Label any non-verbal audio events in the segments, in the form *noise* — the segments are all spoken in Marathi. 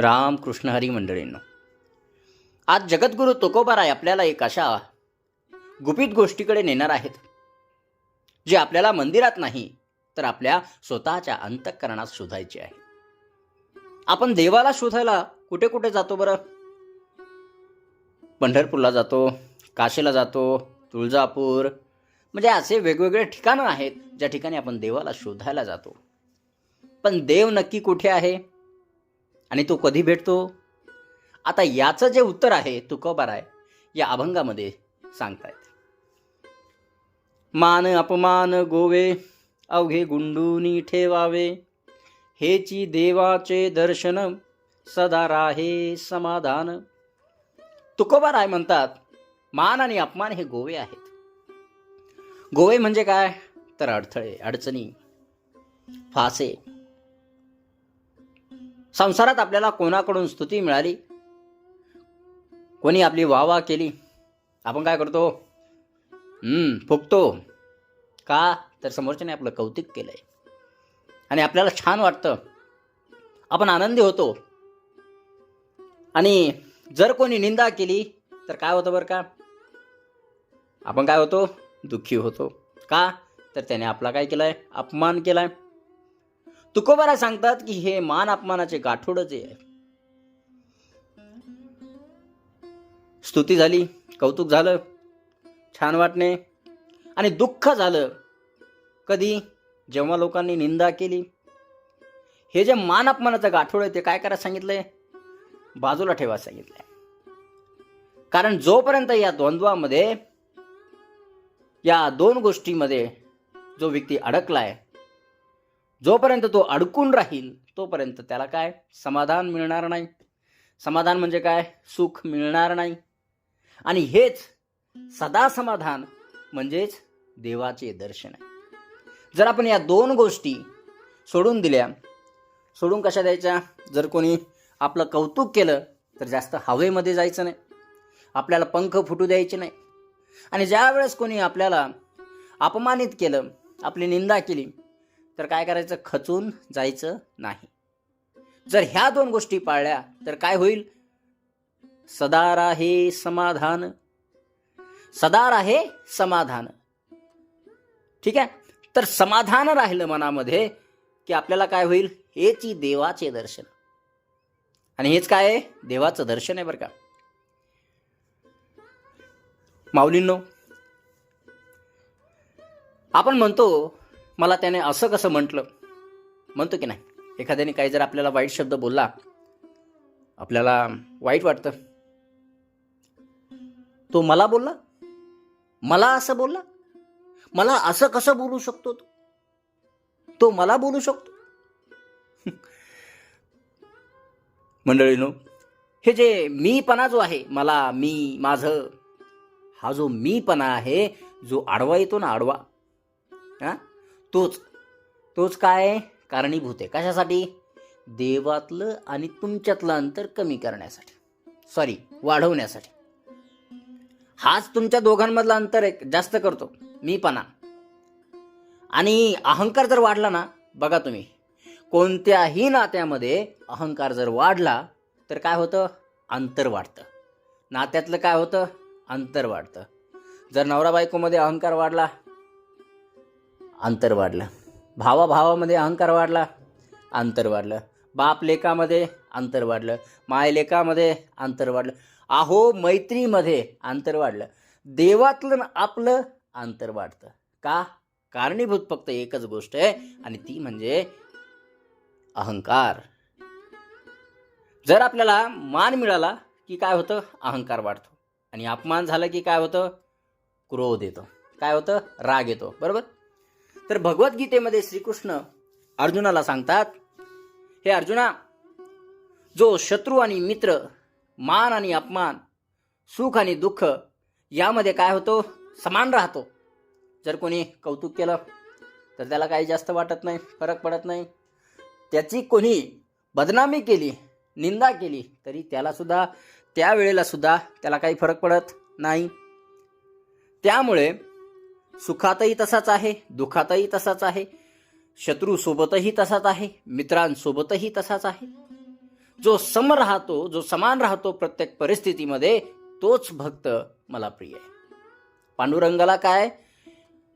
राम कृष्ण हरी मंडळींनो. आज जगद्गुरू तुकोबाराय आपल्याला एक अशा गुपित गोष्टीकडे नेणार आहेत. जे आपल्याला मंदिरात नाही तर आपल्या स्वतःच्या अंतःकरणात शोधायची आहे. आपण देवाला शोधायला कुठे कुठे जातो बरं? पंढरपूरला जातो काशीला जातो तुळजापूर म्हणजे असे वेगवेगळे ठिकाणं आहेत ज्या ठिकाणी आपण देवाला शोधायला जातो. पण देव नक्की कुठे आहे? आणि तो कधी भेटतो? आता याचं जे उत्तर आहे तुकोबार आहे या अभंगामध्ये सांगतायत. मान अपमान गोवे अवघे गुंडूनी ठेवावे. हेची देवाचे दर्शन सदा राहे समाधान. तुकोबार आहे म्हणतात मान आणि अपमान हे गोवे आहेत. गोवे म्हणजे काय? तर अडथळे अडचणी. फासे. संसारात आपल्याला कोणाकडून स्तुती मिळाली? कोणी आपली वाह वाह केली? आपण काय करतो? हम्म फुकतो का? तर समोरच्याने आपलं कौतुक केलंय. आणि आपल्याला छान वाटतं. आपण आनंदी होतो. आणि जर कोणी निंदा केली तर काय होतं बरं का? आपण काय होतो? दुःखी होतो. का? तर त्याने आपला काय केलाय? अपमान केलाय. तुकोबारा सांगतात की हे मान अपमानाचे गाठोड जे आहे. स्तुती झाली कौतुक झालं छान वाटणे आणि दुःख झालं. कधी? जेव्हा लोकांनी निंदा केली. हे जे मान अपमानाचं गाठोड आहे ते काय करायला सांगितलंय? बाजूला ठेवा सांगितलंय. कारण जोपर्यंत या द्वंद्वामध्ये या दोन गोष्टीमध्ये जो व्यक्ती अडकलाय जोपर्यंत तो अडकून राहील तोपर्यंत त्याला काय? समाधान मिळणार नाही. समाधान म्हणजे काय? सुख मिळणार नाही. आणि हेच सदा समाधान म्हणजेच देवाचे दर्शन आहे. जर आपण या दोन गोष्टी सोडून दिल्या सोडून कशा द्यायच्या? जर कोणी आपलं कौतुक केलं तर जास्त हवेमध्ये जायचं नाही. आपल्याला पंख फुटू द्यायचे नाही. आणि ज्यावेळेस कोणी आपल्याला अपमानित केलं आपली निंदा केली तर काय करायचं? खचून जायचं नाही. जर ह्या दोन गोष्टी पाळल्या तर काय होईल? सदा राहे समाधान. सदा राहे समाधान. ठीक आहे? तर समाधान राहिलं मनामध्ये की आपल्याला काय होईल? हेची देवाचे दर्शन. आणि हेच काय आहे? देवाचं दर्शन आहे बरं का. माऊलींनो आपण म्हणतो मला त्याने असं कसं म्हटलं? म्हणतो की नाही एखाद्याने काही जर आपल्याला वाईट शब्द बोलला आपल्याला वाईट वाटतं. तो मला बोलला? मला असं बोलला? मला असं कसं बोलू शकतो तो? तो मला बोलू शकतो? *laughs* मंडळीनो हे जे मीपणा जो आहे मला मी माझं हा जो मीपणा आहे जो आडवा येतो ना आडवा हा? तोच. तोच काय? कारणीभूत आहे. कशासाठी? देवातलं आणि तुमच्यातलं अंतर कमी करण्यासाठी. सॉरी वाढवण्यासाठी. हाच तुमच्या दोघांमधला अंतर एक जास्त करतो. मीपणा आणि अहंकार जर वाढला ना बघा तुम्ही. कोणत्याही नात्यामध्ये अहंकार जर वाढला तर काय होतं? अंतर वाढतं. नात्यातलं काय होतं? अंतर वाढतं. जर नवरा बायकोमध्ये अहंकार वाढला अंतर वाढलं. भावाभावामध्ये अहंकार वाढला अंतर वाढलं. बाप लेखामध्ये अंतर वाढलं. माय लेकामध्ये अंतर वाढलं. अहो मैत्रीमध्ये अंतर वाढलं. देवातलं आपलं अंतर वाढतं. का? कारणीभूत फक्त एकच गोष्ट आहे आणि ती म्हणजे अहंकार. जर आपल्याला मान मिळाला की काय होतं? अहंकार वाढतो. आणि अपमान झालं की काय होतं? क्रोध येतो. काय होतं? राग येतो. बरोबर? तर भगवद्गीतेमध्ये श्रीकृष्ण अर्जुनाला सांगतात हे अर्जुना जो शत्रू आणि मित्र मान आणि अपमान सुख आणि दुःख यामध्ये काय होतो? समान राहतो. जर कोणी कौतुक केलं तर त्याला काही जास्त वाटत नाही फरक पडत नाही. त्याची कोणी बदनामी केली निंदा केली तरी त्यालासुद्धा त्यावेळेलासुद्धा त्यावेळेला सुद्धा त्याला काही फरक पडत नाही. त्यामुळे सुखातही तसाच आहे दुःखातही तसाच आहे शत्रूसोबतही तसाच आहे मित्रांसोबतही तसाच आहे. जो सम राहतो जो समान राहतो प्रत्येक परिस्थितीमध्ये तोच भक्त मला प्रिय आहे. पांडुरंगाला काय?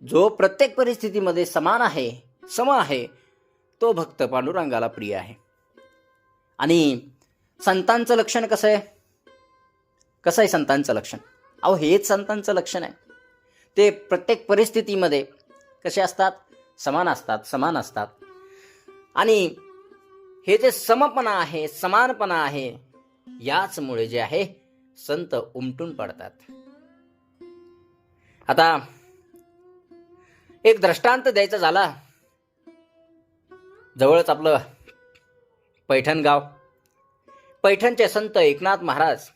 जो प्रत्येक परिस्थितीमध्ये समान आहे सम आहे तो भक्त पांडुरंगाला प्रिय आहे. आणि संतांचं लक्षण कसं आहे? कसं आहे संतांचं लक्षण? अहो हेच संतांचं लक्षण आहे. ते प्रत्येक परिस्थितीमध्ये कसे असतात? समान असतात समान असतात. आणि हे जे समपणा आहे समानपणा आहे याचमुळे जे आहे संत उमटून पडतात. आता एक दृष्टांत द्यायचा झाला. जवळच आपलं पैठण गाव पैठणचे संत एकनाथ महाराज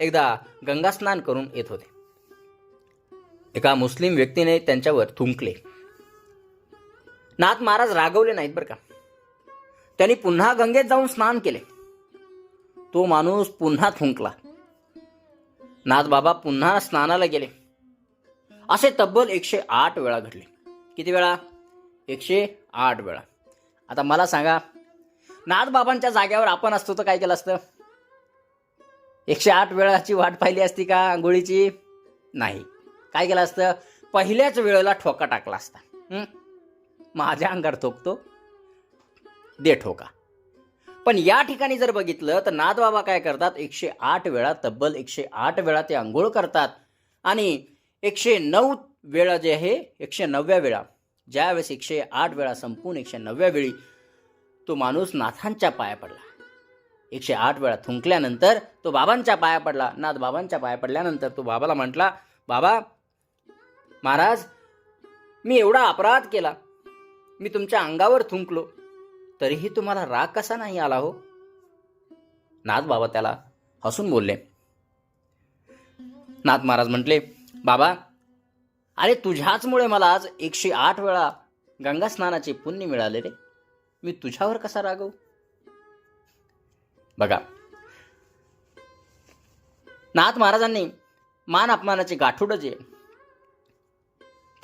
एकदा गंगास्नान करून येत होते. एका मुस्लिम व्यक्तीने त्यांच्यावर थुंकले. नाथ महाराज रागवले नाहीत बरं का? त्यांनी पुन्हा गंगेत जाऊन स्नान केले. तो माणूस पुन्हा थुंकला. नाथ बाबा पुन्हा स्नानाला गेले. असे तब्बल एकशे आठ वेळा घडले. किती वेळा? एकशे आठ वेळा. आता मला सांगा नाथ बाबांच्या जाग्यावर आपण असतो तर काय केलं असतं? एकशे आठ वेळाची वाट पाहिली असती का आंघोळीची नाही. काय केलं असतं? पहिल्याच वेळेला ठोका टाकला असता. माझ्या अंगावर ठोकतो दे ठोका. पण या ठिकाणी जर बघितलं तर नाथबाबा काय करतात? एकशे आठ वेळा तब्बल एकशे आठ वेळा ते आंघोळ करतात. आणि एकशे नऊ वेळा जे आहे एकशे नवव्या वेळा ज्यावेळेस एकशे आठ वेळा संपून एकशे नवव्या वेळी तो माणूस नाथांच्या पाया पडला. एकशे आठ वेळा थुंकल्यानंतर तो बाबांच्या पाया पडला. नाथ बाबांच्या पाया पडल्यानंतर तो बाबाला म्हटला बाबा महाराज मी एवढा अपराध केला. मी तुमच्या अंगावर थुंकलो. तरीही तुम्हाला राग कसा नाही आला हो? नाथ बाबा त्याला हसून बोलले. नाथ महाराज म्हटले बाबा अरे तुझ्याचमुळे मला आज एकशे आठ वेळा गंगा स्नानाचे पुण्य मिळाले रे. मी तुझ्यावर कसा रागव बघा नाथ महाराजांनी मान अपमानाचे गाठोडं जे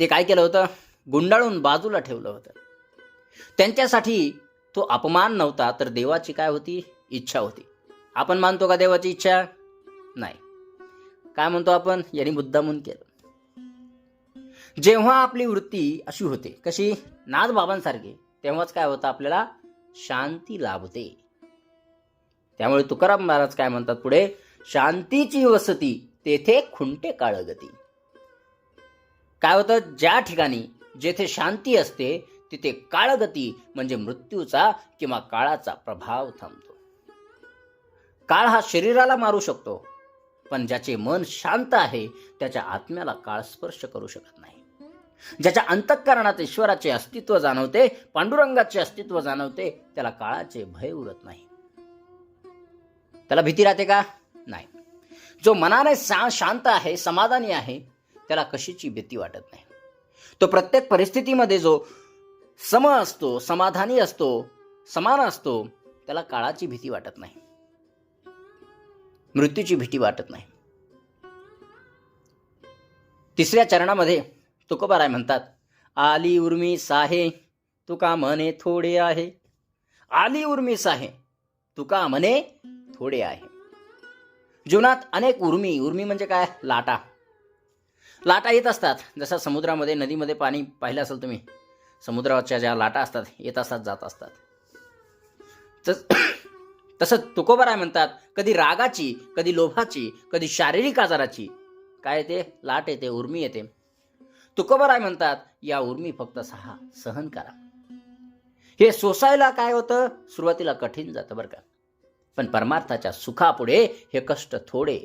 ते काय केलं होतं? गुंडाळून बाजूला ठेवलं होतं. त्यांच्यासाठी तो अपमान नव्हता तर देवाची काय होती? इच्छा होती. आपण मानतो का देवाची इच्छा? नाही. काय म्हणतो आपण? यांनी मुद्दामून केलं. जेव्हा आपली वृत्ती अशी होते कशी? नाथ बाबांसारखी तेव्हाच काय होतं? आपल्याला शांती लाभते. त्यामुळे तुकाराम महाराज काय म्हणतात पुढे? शांतीची वसती तेथे खुंटे काळगती. काय होतं? ज्या ठिकाणी जेथे शांती असते तिथे काळगती म्हणजे मृत्यूचा किंवा काळाचा प्रभाव थांबतो. काळ हा शरीराला मारू शकतो पण ज्याचे मन शांत आहे त्याच्या आत्म्याला काळ स्पर्श करू शकत नाही. ज्याच्या अंतःकरणात ईश्वराचे अस्तित्व जाणवते पांडुरंगाचे अस्तित्व जाणवते त्याला काळाचे भय उरत नाही. त्याला भीती राहते का? नाही. जो मनाने शांत आहे समाधानी आहे त्याला कशीची भीती वाटत नाही. तो प्रत्येक परिस्थितीमध्ये जो सम असतो समाधानी असतो समान असतो त्याला काळाची भीती वाटत नाही. मृत्यूची भीती वाटत नाही. तिसऱ्या चरणामध्ये तुकोबाराय म्हणतात आली उर्मी साहे तुका म्हणे थोडे आहे. आली उर्मी साहे तुका म्हणे थोडे आहे. जीवनात अनेक उर्मी उर्मी म्हणजे काय? लाटा. लाटा येत असतात. जसं समुद्रामध्ये नदीमध्ये पाणी पाहिलं असेल तुम्ही समुद्राच्या ज्या लाटा असतात येत असतात जात असतात. तस तसं तुकोबाराय म्हणतात कधी रागाची कधी लोभाची कधी शारीरिक आजाराची. काय येते? लाट येते उर्मी येते. तुकोबाराय म्हणतात या उर्मी फक्त सहा सहन करा. हे सोसायला काय होतं? सुरुवातीला कठीण जातं बरं का. पण परमार्थाच्या सुखापुढे हे कष्ट थोडे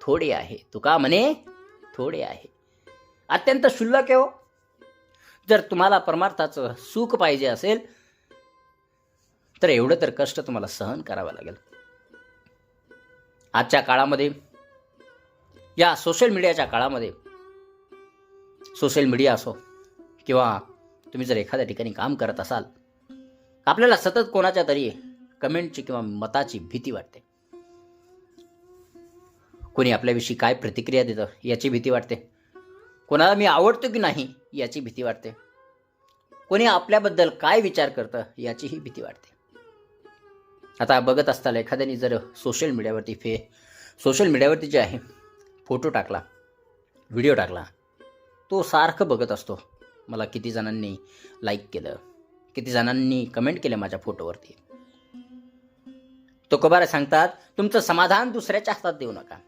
थोडे आहे. तुका म्हणे थोडे आहे. अत्यंत शुल्लक आहे हो. जर तुम्हाला परमार्थाचं सुख पाहिजे असेल तर एवढं तर कष्ट तुम्हाला सहन करावं लागेल. आजच्या काळामध्ये या सोशल मीडियाच्या काळामध्ये सोशल मीडिया असो किंवा तुम्ही जर एखाद्या ठिकाणी काम करत असाल आपल्याला सतत कोणाच्या तरी कमेंटची किंवा मताची भीती वाटते. कोणी आपल्याविषयी काय प्रतिक्रिया देतं याची भीती वाटते. कोणाला मी आवडतो की नाही याची भीती वाटते. कोणी आपल्याबद्दल काय विचार करतं याचीही भीती वाटते. आता बघत असताना एखाद्याने जर सोशल मीडियावरती फे सोशल मीडियावरती जे आहे फोटो टाकला व्हिडिओ टाकला तो सारखं बघत असतो. मला किती जणांनी लाईक केलं किती जणांनी कमेंट केलं माझ्या फोटोवरती तो कबारे सांगतात तुमचं समाधान दुसऱ्याच्या हातात देऊ नका.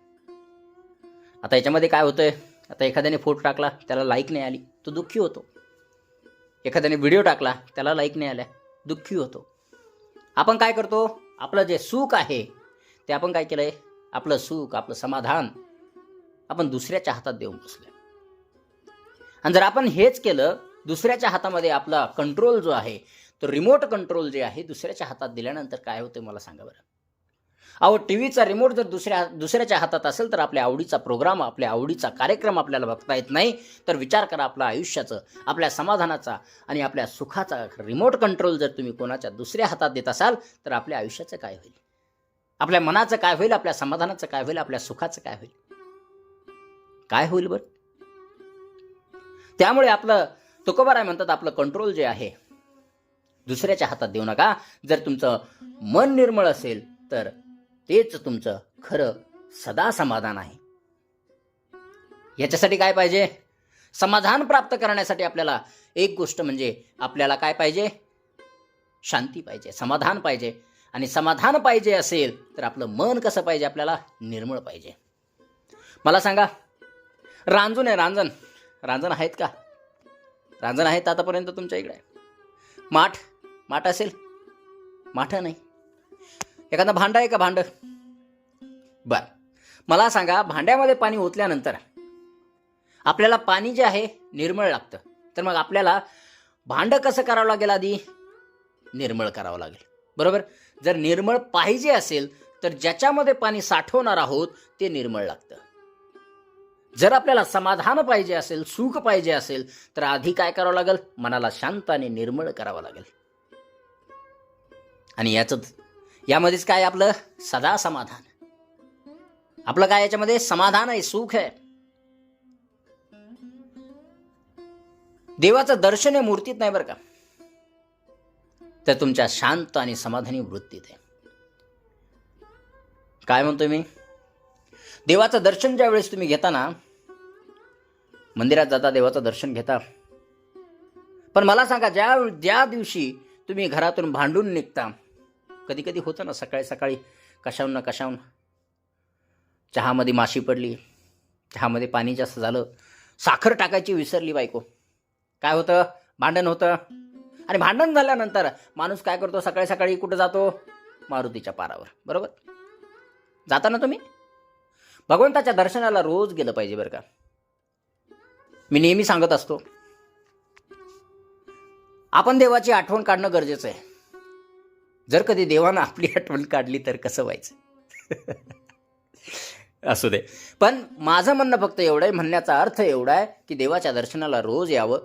आता याच्यामध्ये काय होतंय? आता एखाद्याने फोटो टाकला त्याला लाईक नाही आली तो दुःखी होतो. एखाद्याने व्हिडिओ टाकला त्याला लाईक नाही आल्या दुःखी होतो. आपण काय करतो? आपलं जे सुख आहे ते आपण काय केलंय? आपलं सुख आपलं समाधान आपण दुसऱ्याच्या हातात देऊन बसलोय. आणि जर आपण हेच केलं दुसऱ्याच्या हातामध्ये आपला कंट्रोल जो आहे तो रिमोट कंट्रोल जे आहे दुसऱ्याच्या हातात दिल्यानंतर काय होतं मला सांगा बरं. अहो टी व्हीचा रिमोट जर दुसऱ्या दुसऱ्याच्या हातात असेल तर आपल्या आवडीचा प्रोग्राम आपल्या आवडीचा कार्यक्रम आपल्याला बघता येत नाही. तर विचार करा आपल्या आयुष्याचं आपल्या समाधानाचा आणि आपल्या सुखाचा रिमोट कंट्रोल जर तुम्ही कोणाच्या दुसऱ्या हातात देत असाल तर आपल्या आयुष्याचं काय होईल? आपल्या मनाचं काय होईल आपल्या समाधानाचं काय होईल आपल्या सुखाचं काय होईल? काय होईल बरं? त्यामुळे आपलं तुकोबाराय म्हणतात आपलं कंट्रोल जे आहे दुसऱ्याच्या हातात देऊ नका. जर तुमचं मन निर्मळ असेल तर तेच तुमचं खरं सदा समाधान आहे. याच्यासाठी काय पाहिजे? समाधान प्राप्त करण्यासाठी आपल्याला एक गोष्ट म्हणजे आपल्याला काय पाहिजे? शांती पाहिजे समाधान पाहिजे. आणि समाधान पाहिजे असेल तर आपलं मन कसं पाहिजे? आपल्याला निर्मळ पाहिजे. मला सांगा रांजून आहे रांजण. रांजण आहेत का? रांजण आहेत आतापर्यंत तुमच्या इकडे? माठ माठ असेल? माठ नाही. एखादं भांडं आहे का भांड? बर. मला सांगा भांड्यामध्ये पाणी ओतल्यानंतर आपल्याला पाणी जे आहे निर्मळ लागतं. तर मग आपल्याला भांडं कसं करावं लागेल आधी? निर्मळ करावं लागेल. बरोबर? जर निर्मळ पाहिजे असेल तर ज्याच्यामध्ये पाणी साठवणार आहोत ते निर्मळ लागतं. जर आपल्याला समाधान पाहिजे असेल सुख पाहिजे असेल तर आधी काय करावं लागेल? मनाला शांत आणि निर्मळ करावं लागेल. आणि याच यामध्येच काय आपलं? सदा समाधान. आपलं काय याच्यामध्ये? समाधान आहे सुख आहे. देवाचं दर्शन हे मूर्तीत नाही बरं का? तर तुमच्या शांत आणि समाधानी वृत्तीत आहे. काय म्हणतोय मी? देवाचं दर्शन ज्या वेळेस तुम्ही घेता ना मंदिरात जाता देवाचं दर्शन घेता. पण मला सांगा ज्या ज्या दिवशी तुम्ही घरातून भांडून निघता कधी कधी होतं ना सकाळी सकाळी कशाहून ना कशाहून. चहामध्ये माशी पडली चहामध्ये पाणी जास्त झालं. साखर टाकायची विसरली बायको. काय होतं? भांडण होतं. आणि भांडण झाल्यानंतर माणूस काय करतो? सकाळी सकाळी कुठं जातो? मारुतीच्या पारावर. बरोबर? जाता ना तुम्ही? भगवंताच्या दर्शनाला रोज गेलं पाहिजे बरं का. मी नेहमी सांगत असतो आपण देवाची आठवण काढणं गरजेचं आहे. जर कधी देवानं आपली *laughs* आठवण काढली तर कसं व्हायचं? *laughs* असू दे. पण माझं म्हणणं फक्त एवढं आहे म्हणण्याचा अर्थ एवढा आहे की देवाच्या दर्शनाला रोज यावं.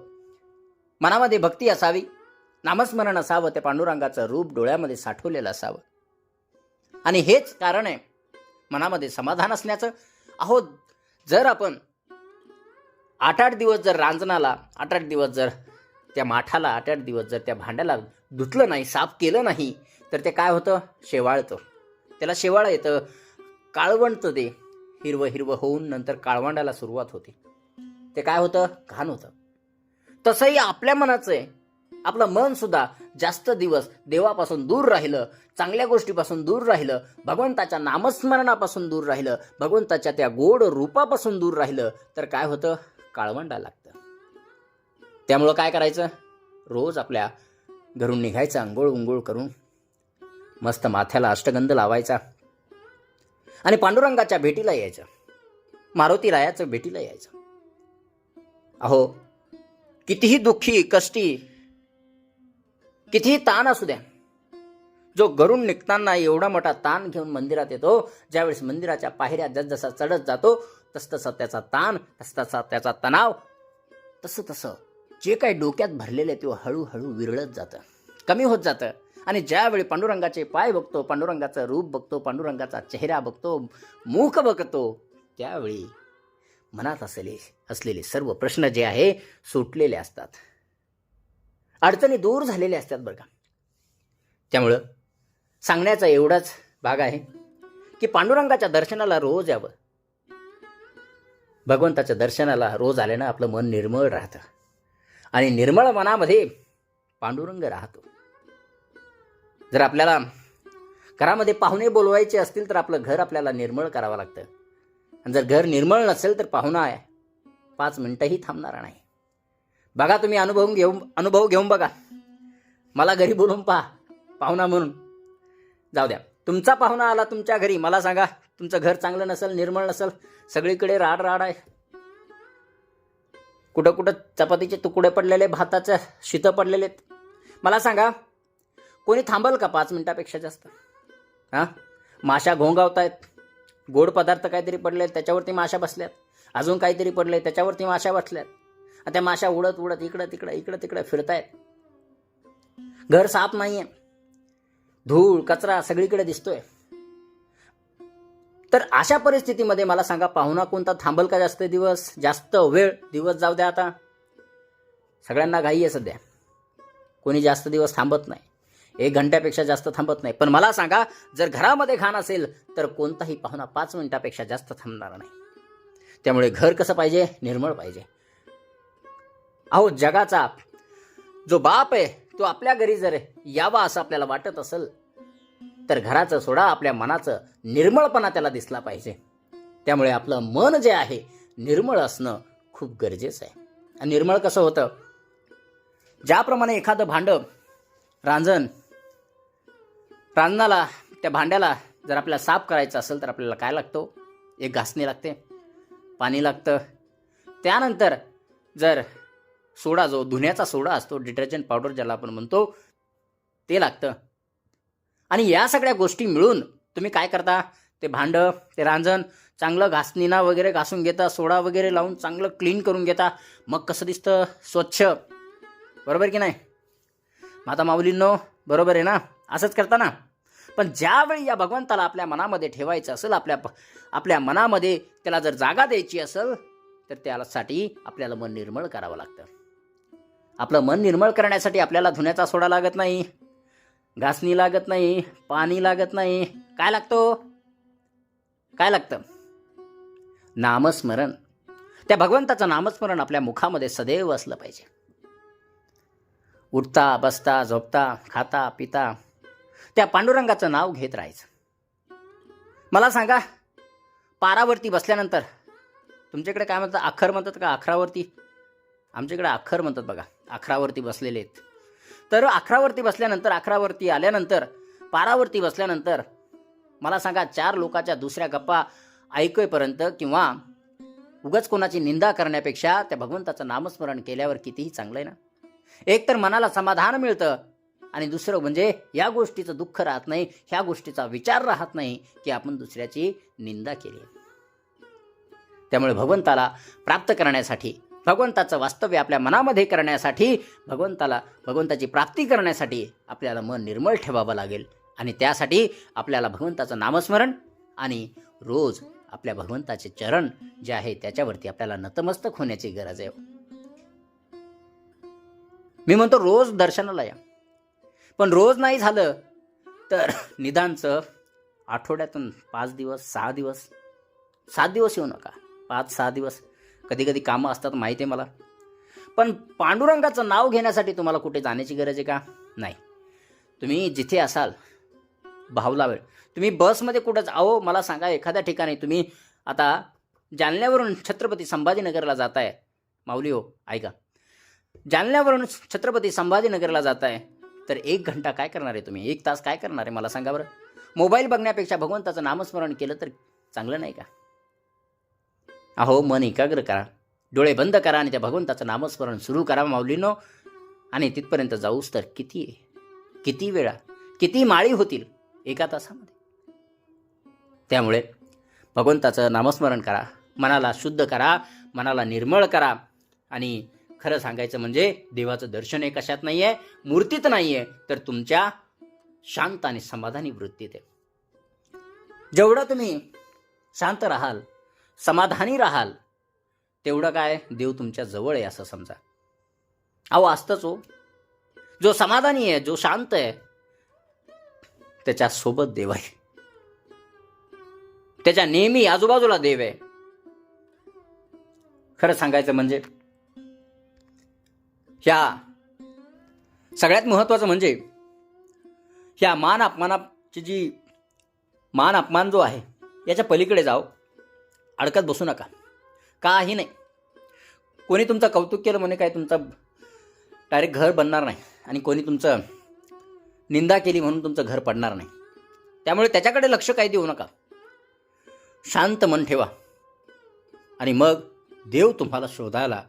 मनामध्ये भक्ती असावी नामस्मरण असावं त्या पांडुरंगाचं रूप डोळ्यामध्ये साठवलेलं असावं. आणि हेच कारण आहे मनामध्ये समाधान असण्याचं. अहो जर आपण आठ आठ दिवस जर रांजणाला आठ आठ दिवस जर त्या माठाला आठ आठ दिवस जर त्या भांड्याला धुतलं नाही साफ केलं नाही तर ते काय होतं? शेवाळतं. त्याला शेवाळ येतं. काळवंटतं ते. हिरवं हिरवं होऊन नंतर काळवंडाला सुरुवात होते. ते काय होतं? घाण होतं. तसंही आपल्या मनाचं आहे. आपलं मनसुद्धा जास्त दिवस देवापासून दूर राहिलं चांगल्या गोष्टीपासून दूर राहिलं भगवंताच्या नामस्मरणापासून दूर राहिलं भगवंताच्या त्या गोड रूपापासून दूर राहिलं तर काय होतं? काळवंडा लागतं. त्यामुळं काय करायचं? रोज आपल्या घरून निघायचं आंघोळ उंघोळ करून मस्त माथ्याला अष्टगंध लावायचा. आणि पांडुरंगाच्या भेटीला यायचं. मारुती रायाचं भेटीला यायचं. अहो कितीही दुःखी कष्टी कितीही ताण असू द्या जो घरून निघताना एवढा मोठा ताण घेऊन मंदिरात येतो ज्यावेळेस मंदिराच्या पायऱ्या जसजसा चढत जातो तस तसा त्याचा ताण तस तसा त्याचा तणाव तसं तसं जे काही डोक्यात भरलेलं आहे ते हळूहळू विरळत जातं. कमी होत जातं. आणि ज्यावेळी पांडुरंगाचे पाय बघतो पांडुरंगाचं रूप बघतो पांडुरंगाचा चेहरा बघतो मुख बघतो त्यावेळी मनात असलेले असलेले सर्व प्रश्न जे आहे सुटलेले असतात. अडचणी दूर झालेल्या असतात बरं का. त्यामुळं सांगण्याचा एवढाच भाग आहे की पांडुरंगाच्या दर्शनाला रोज यावं. भगवंताच्या दर्शनाला रोज आल्यानं आपलं मन निर्मळ राहतं. आणि निर्मळ मनामध्ये पांडुरंग राहतो. जर आपल्याला घरामध्ये पाहुणे बोलवायचे असतील तर आपलं घर आपल्याला निर्मळ करावं लागतं. आणि जर घर निर्मळ नसेल तर पाहुणा आहे पाच मिनटंही थांबणार नाही. बघा तुम्ही अनुभव घेऊन अनुभव घेऊन बघा. मला घरी बोलवून पहा पाहुणा म्हणून. जाऊ द्या. तुमचा पाहुणा आला तुमच्या घरी. मला सांगा तुमचं घर चांगलं नसेल निर्मळ नसेल सगळीकडे राड राड आहे. कुठं कुठं चपातीचे तुकडे पडलेले भाताचं शितं पडलेले आहेत. मला सांगा कोणी थांबल का पाच मिनिटापेक्षा जास्त? हां? माशा घोंगावत आहेत गोड पदार्थ काहीतरी पडले त्याच्यावरती माशा बसल्यात. अजून काहीतरी पडले त्याच्यावरती माशा बसल्यात. आणि त्या माशा उडत उडत इकडं तिकडं इकडं तिकडं फिरतायत. घर साफ नाहीये. धूळ कचरा सगळीकडे दिसतोय. तर अशा परिस्थितीमध्ये मला सांगा पाहुणा कोणता थांबल का जास्त दिवस जास्त वेळ दिवस जाऊ द्या आता. सगळ्यांना घाई आहे सध्या. कोणी जास्त दिवस थांबत नाही. एक घंट्यापेक्षा जास्त थांबत नाही. पण मला सांगा जर घरामध्ये घाण असेल तर कोणताही पाहुणा पाच मिनिटापेक्षा जास्त थांबणार नाही. त्यामुळे घर कसं पाहिजे? निर्मळ पाहिजे. अहो जगाचा जो बाप आहे तो आपल्या घरी जर यावा असं आपल्याला वाटत असेल तर घराचं सोडा आपल्या मनाचं निर्मळपणा त्याला दिसला पाहिजे. त्यामुळे आपलं मन जे आहे निर्मळ असणं खूप गरजेचं आहे. आणि निर्मळ कसं होतं? ज्याप्रमाणे एखादं भांडं रांजण रांजणाला त्या भांड्याला जर आपल्याला साफ करायचं असेल तर आपल्याला काय लागतो? एक घासणी लागते. पाणी लागतं. त्यानंतर जर सोडा जो धुण्याचा सोडा असतो डिटर्जंट पावडर ज्याला आपण म्हणतो ते लागतं. आणि या सगळ्या गोष्टी मिळून तुम्ही काय करता? ते भांडं ते रांजण चांगलं घासणीना वगैरे घासून घेता सोडा वगैरे लावून चांगलं क्लीन करून घेता. मग कसं दिसतं? स्वच्छ. बरोबर की नाही? माता माऊलींनो बरोबर आहे ना? असंच करता ना. पण ज्यावेळी या भगवंताला आपल्या मनामध्ये ठेवायचं असेल आपल्या आपल्या मनामध्ये त्याला जर जागा द्यायची असेल तर त्यासाठी आपल्याला मन निर्मळ करावं लागतं. आपलं मन निर्मळ करण्यासाठी आपल्याला धुण्याचा सोडा लागत नाही घासणी लागत नाही पाणी लागत नाही. काय लागतो? काय लागतं? नामस्मरण. त्या भगवंताचं नामस्मरण आपल्या मुखामध्ये सदैव असलं पाहिजे. उठता बसता झोपता खाता पिता त्या पांडुरंगाचं नाव घेत राहायचं. मला सांगा पारावरती बसल्यानंतर तुमच्याकडे काय म्हणतात अखर म्हणतात का अखरावरती? आमच्याकडे अखर म्हणतात बघा अखरावरती बसलेले आहेत तर अखरावरती बसल्यानंतर अखरावरती आल्यानंतर पारावरती बसल्यानंतर मला सांगा चार लोकाच्या दुसऱ्या गप्पा ऐकोयपर्यंत किंवा उगच कोणाची निंदा करण्यापेक्षा त्या भगवंताचं नामस्मरण केल्यावर कितीही चांगलं आहे ना? एक तर मनाला समाधान मिळतं आणि दुसरं म्हणजे या गोष्टीचं दुःख राहत नाही ह्या गोष्टीचा विचार राहत नाही की आपण दुसऱ्याची निंदा केली. त्यामुळे भगवंताला प्राप्त करण्यासाठी भगवंताचं वास्तव्य आपल्या मनामध्ये करण्यासाठी भगवंताला भगवंताची प्राप्ती करण्यासाठी आपल्याला मन निर्मळ ठेवावं लागेल. आणि त्यासाठी आपल्याला भगवंताचं नामस्मरण आणि रोज आपल्या भगवंताचे चरण जे आहे त्याच्यावरती आपल्याला नतमस्तक होण्याची गरज आहे. मी म्हणतो रोज दर्शनाला या. पण रोज नाही झालं तर निदानचं आठवड्यातून पाच दिवस सहा दिवस सात दिवस येऊ नका. पाच सहा दिवस. कधी कधी कामं असतात माहिती आहे मला. पण पांडुरंगाचं नाव घेण्यासाठी तुम्हाला कुठे जाण्याची गरज आहे का? नाही. तुम्ही जिथे असाल भावला वेळ. तुम्ही बसमध्ये कुठंच अहो मला सांगा एखाद्या ठिकाणी तुम्ही आता जालन्यावरून छत्रपती संभाजीनगरला जाताय. माऊली हो ऐका. जालन्यावरून छत्रपती संभाजीनगरला जाताय. तर एक घंटा काय करणार आहे तुम्ही? एक तास काय करणार आहे? मला सांगा बरं. मोबाईल बघण्यापेक्षा भगवंताचं नामस्मरण केलं तर चांगलं नाही का? अहो मन एकाग्र करा. डोळे बंद करा आणि त्या भगवंताचं नामस्मरण सुरू करा माऊलीनो. आणि तिथपर्यंत जाऊस तर किती आहे? किती वेळा? किती माळी होतील? एका तासामध्ये. त्यामुळे भगवंताचं नामस्मरण करा. मनाला शुद्ध करा. मनाला निर्मळ करा. आणि खरं सांगायचं म्हणजे देवाचं दर्शन हे कशात नाही आहे मूर्तीत नाही आहे तर तुमच्या शांत आणि समाधानी वृत्तीत आहे. जेवढं तुम्ही शांत राहाल समाधानी राहाल तेवढं काय देव तुमच्या जवळ आहे असं समजा. अहो असतंच हो. जो समाधानी आहे जो शांत आहे त्याच्यासोबत देव आहे. त्याच्या नेहमी आजूबाजूला देव आहे. खरं सांगायचं म्हणजे ह्या सगळ्यात महत्त्वाचं म्हणजे ह्या मान अपमानाची जी मान अपमान जो आहे याच्या पलीकडे जाओ. अडकत बसू नका. काही नाही. कोणी तुमचं कौतुक केलं म्हणे काय तुमचं डायरेक्ट घर बनणार नाही. आणि कोणी तुमचं निंदा केली म्हणून तुमचं घर पडणार नाही. त्यामुळे त्याच्याकडे लक्ष काही देऊ नका. शांत मन ठेवा. आणि मग देव तुम्हाला शोधायला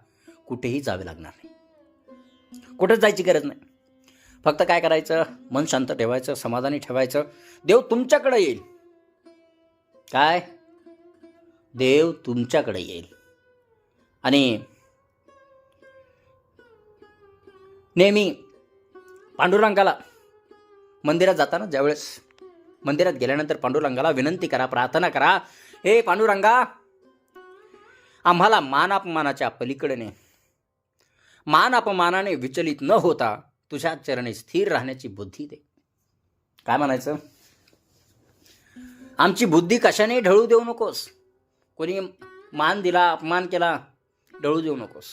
कुठेही जावे लागणार नाही. कुठंच जायची गरज नाही. फक्त काय करायचं? मन शांत ठेवायचं समाधानी ठेवायचं. देव तुमच्याकडे येईल. काय? देव तुमच्याकडे येईल. आणि नेहमी पांडुरंगाला मंदिरात जाताना ज्यावेळेस मंदिरात गेल्यानंतर पांडुरंगाला विनंती करा प्रार्थना करा हे पांडुरंगा आम्हाला मान अपमानाच्या पलीकडे मान अपमानाने विचलित न होता तुझ्या चरणी स्थिर राहण्याची बुद्धी दे. काय म्हणायचं? आमची बुद्धी कशाने ढळू देऊ नकोस? कोणी मान दिला अपमान केला ढळू देऊ नकोस.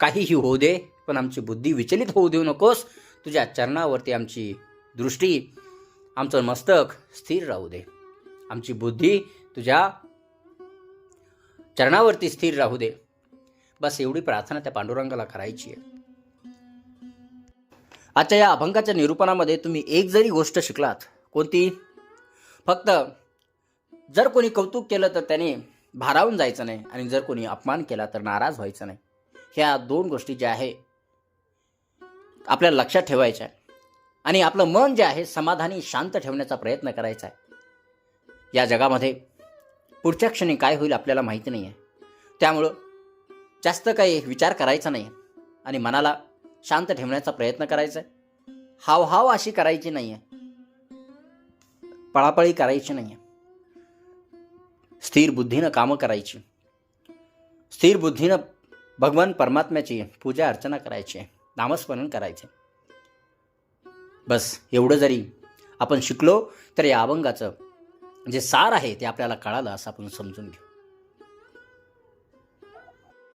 काहीही होऊ दे पण आमची बुद्धी विचलित होऊ देऊ नकोस. तुझ्या चरणावरती आमची दृष्टी आमचं मस्तक स्थिर राहू दे. आमची बुद्धी तुझ्या चरणावरती स्थिर राहू दे. बस एवढी प्रार्थना त्या पांडुरंगाला करायची आहे. आजच्या या अभंगाच्या निरूपणामध्ये तुम्ही एक जरी गोष्ट शिकलात कोणती? फक्त जर कोणी कौतुक केलं तर त्याने भारावून जायचं नाही आणि जर कोणी अपमान केला तर नाराज व्हायचं नाही. ह्या दोन गोष्टी ज्या आहे आपल्याला लक्षात ठेवायच्या आहे. आणि आपलं मन जे आहे समाधानी शांत ठेवण्याचा प्रयत्न करायचा आहे. या जगामध्ये पुढच्या क्षणी काय होईल आपल्याला माहिती नाही आहे त्यामुळं जास्त काही विचार करायचा नाही. आणि मनाला शांत ठेवण्याचा प्रयत्न करायचा आहे. हाव अशी करायची नाही आहे. पळापळी करायची नाही आहे. स्थिर बुद्धीनं कामं करायची. स्थिर बुद्धीनं भगवान परमात्म्याची पूजा अर्चना करायची आहे. नामस्मरण करायचे. बस एवढं जरी आपण शिकलो तर या अभंगाचं जे सार आहे ते आपल्याला कळालं असं आपण समजून घेऊ.